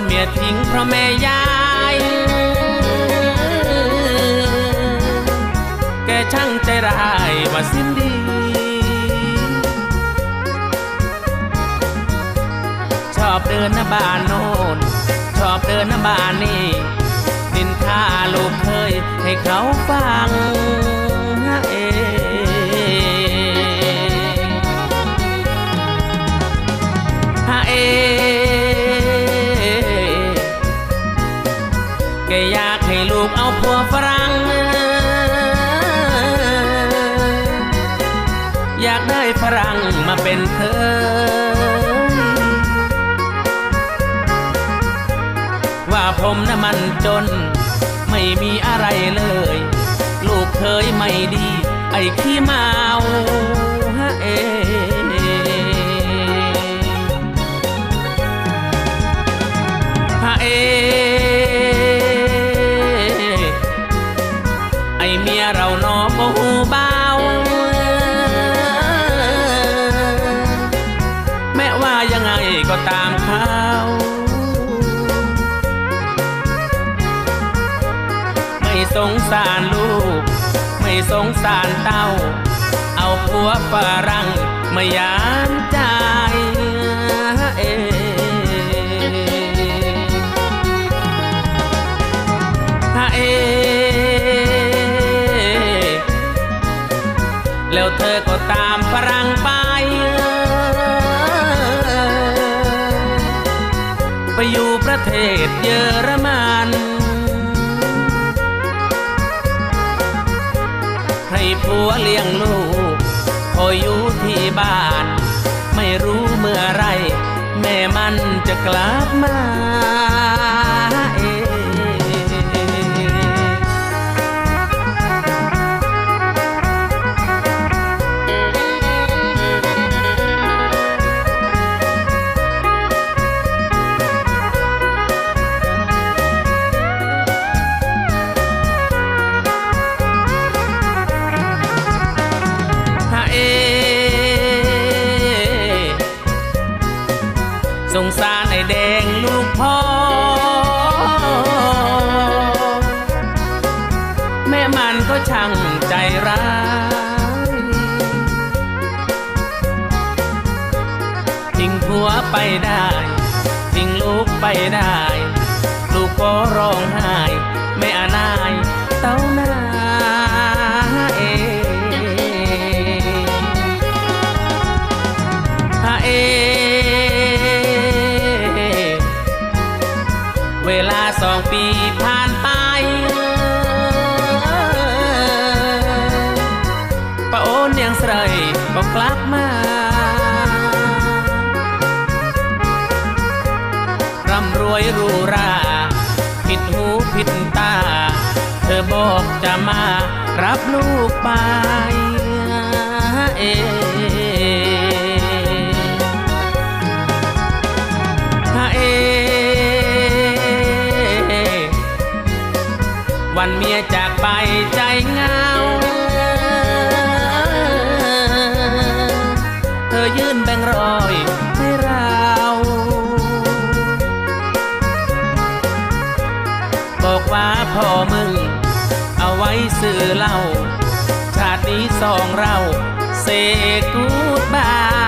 นเมียทิ้งเพราะแม่ยาย แกช่างใจร้ายว่าสิ้นดี ชอบเดินหน้าบ้านโน่นชอบเดินหน้าบ้านนี่นินทาลูกเคยให้เขาฟัง เอาผัวฝรั่งอยากได้ฝรั่งมาเป็นเธอ ว่าผมน่ะมันจน ไม่มีอะไรเลย ลูกเคยไม่ดี ไอ้ขี้เมาฮะเอานอก็หูเบาแม้ว่ายังไงก็ตามเขาไม่สงสารลูก ไม่สงสารเต้า เอาผัวฝรั่งไม่ยามใจเอฮะเอ แล้วเธอก็ตามฝรั่งไป ไปอยู่ประเทศเยอรมันให้ผัวเลี้ยงลูกคอยอยู่ที่บ้าน ไม่รู้เมื่อไร แม่มันจะกลับมา งสารไอ้แดงลูกพ่อ แม่มันก็ช่างใจร้ายทิ้งผัวไปได้ทิ้งลูกไปได้ ลูกก็ร้องไห้ สองปีผ่านไปป้าโอนยังใส่ก็กลับมาร่ำรวยรูราผิดหูผิดตา เธอบอกจะมารับลูกไปเอ วันเมียจากไปใจเหงา เธอยื่นแบ่งรอยให้เราบอกว่าพ่อมึง เอาไว้ซื้อเล้าชาตินี้สองเราเซกูดบาย